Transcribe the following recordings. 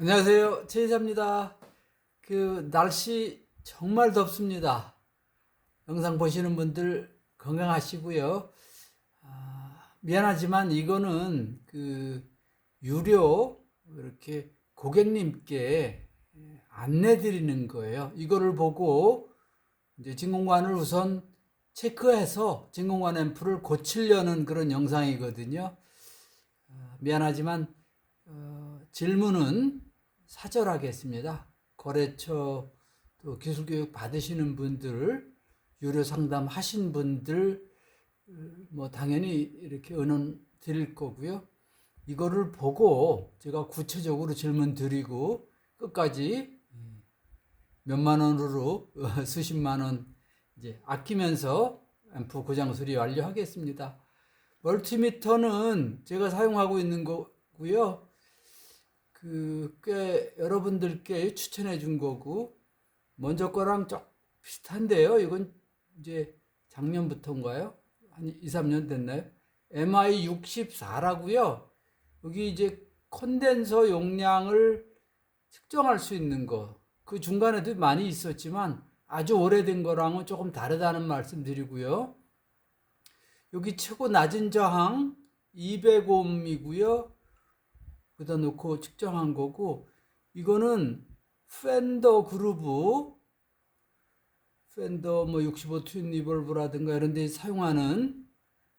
안녕하세요. 최이사입니다. 그 날씨 정말 덥습니다. 영상 보시는 분들 건강하시고요. 아, 미안하지만 이거는 그 유료 이렇게 고객님께 안내 드리는 거예요. 이거를 보고 이제 진공관을 우선 체크해서 진공관 앰프를 고치려는 그런 영상이거든요. 아, 미안하지만 어, 질문은 사절하겠습니다. 거래처 또 기술교육 받으시는 분들, 유료 상담 하신 분들, 어, 뭐 당연히 이렇게 은원 드릴 거고요. 이거를 보고 제가 구체적으로 질문 드리고 끝까지 몇만 원으로 어, 수십만 원 이제 아끼면서 앰프 고장 수리 완료하겠습니다. 멀티미터는 제가 사용하고 있는 거고요. 그 꽤 여러분들께 추천해 준 거고 먼저 거랑 좀 비슷한데요. 이건 이제 작년부터인가요? 한 2, 3년 됐나요? MI 64라고요. 여기 이제 콘덴서 용량을 측정할 수 있는 거. 그 중간에도 많이 있었지만 아주 오래된 거랑은 조금 다르다는 말씀 드리고요. 여기 최고 낮은 저항 200옴이고요. 그다 놓고 측정한 거고 이거는 팬더 그루브 팬더 뭐65 트윈 리볼브라든가 이런 데 사용하는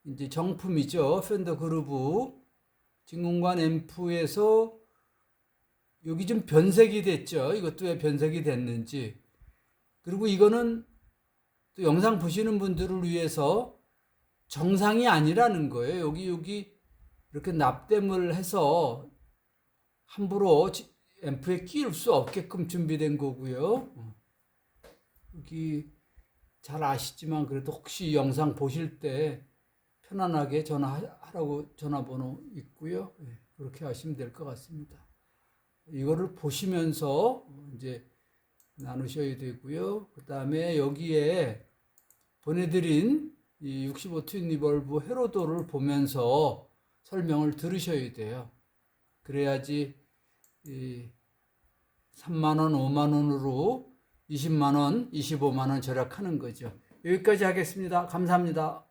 이제 정품이죠. 팬더 그루브 진공관 앰프에서 여기 좀 변색이 됐죠. 이것도 왜 변색이 됐는지. 그리고 이거는 또 영상 보시는 분들을 위해서 정상이 아니라는 거예요. 여기 여기 이렇게 납땜을 해서 함부로 지- 앰프에 끼울 수 없게끔 준비된 거고요. 어. 여기 잘 아시지만 그래도 혹시 이 영상 보실 때 편안하게 전화하라고 전화번호 있고요. 예, 그렇게 하시면 될 것 같습니다. 이거를 보시면서 이제 나누셔야 되고요. 그 다음에 여기에 보내드린 이 65 트윈 리벌브 헤로도를 보면서 설명을 들으셔야 돼요. 그래야지 이 3만 원, 5만 원으로 20만 원, 25만 원 절약하는 거죠. 여기까지 하겠습니다. 감사합니다.